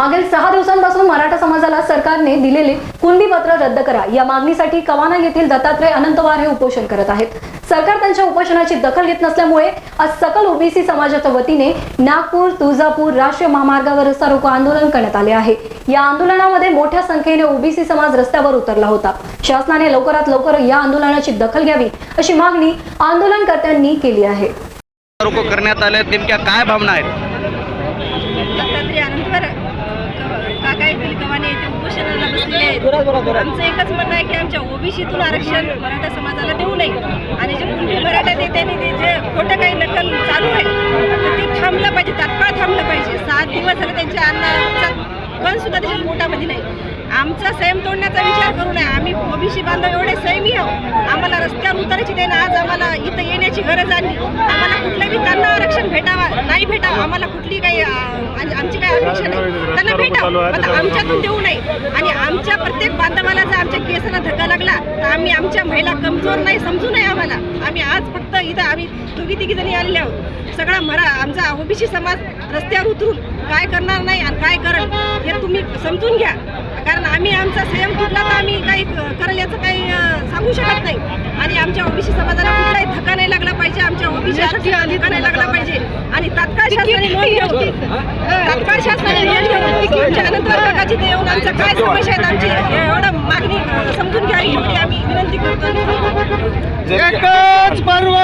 मागील सहा दिवसांपासून मराठा समाजाला सरकारने दिलेले कुणबी पत्र रद्द करा. या मागणीसाठी कवाना येथील दत्तात्रय अनंतवार हे उपोषण करत आहेत. सरकार त्यांच्या उपोषणाची दखल घेत नसल्यामुळे आज सकल ओबीसी समाजाच्या वतीने नागपूर तुळजापूर राष्ट्रीय महामार्गावर रस्ता रोको आंदोलन करण्यात आले आहे. या आंदोलनामध्ये मोठ्या संख्येने ओबीसी समाज रस्त्यावर उतरला होता. शासनाने लवकरात लवकर या आंदोलनाची दखल घ्यावी अशी मागणी आंदोलनकर्त्यांनी केली आहे. रोको करण्यात आले नेमक्या काय भावना आहेत? अनंतवर काका येथील गव्हाणे येथे उपोषणाला बसलेले आहेत. आमचं एकच म्हणणं आहे की आमच्या ओबीसीतून आरक्षण मराठा समाजाला देऊ नये. आणि जे कुणबी मराठा नेत्यांनी ते जे खोटं काही नकल चालू आहे तर ते थांबलं पाहिजे तात्काळ थांबलं पाहिजे. सात दिवस झाले त्यांच्या अन्नाचा कण सुद्धा त्याच्या पोटामध्ये नाही. आमचा संयम तोडण्याचा विचार करू नये. आम्ही ओबीसी बांधव एवढे संयमी आहोत. आम्हाला रस्त्यावर उतरायची देणं आज आम्हाला इथं येण्याची गरज आली आम्हाला कुठलंही त्यांना आरक्षण भेटावा नाही भेटावं आम्हाला कुठली काही नाही त्यांना भेटावं आता आमच्यातून देऊ नये आणि आमच्या प्रत्येक बांधवाला जर आमच्या केसाला धक्का लागला तर आम्ही आमच्या महिला कमजोर नाही समजू नये आम्हाला. आम्ही आज फक्त इथं आम्ही दोघी तिघी जणी आलेले आहोत. सगळा मरा आमचा ओबीसी समाज रस्त्यावर उतरून काय करणार नाही आणि काय करेल हे तुम्ही समजून घ्या. कारण आम्ही आमचा संयम तुटला तर आम्ही काही करेल याचं काही अं, सांगू शकत नाही आणि आमच्या ओबीसी समाजाला कुठलाही धक्का नाही लागला पाहिजे. आमच्या ओबीसी धक्का नाही लागला पाहिजे. आणि तात्काळ शासनाने नोंद घ्यावी तात्काळ शासनाने नोंद काकाची ते येऊन आमच्या काय समस्या आहेत आमची एवढं मागणी समजून घ्यावी एवढी आम्ही विनंती करतो. एकच पर्व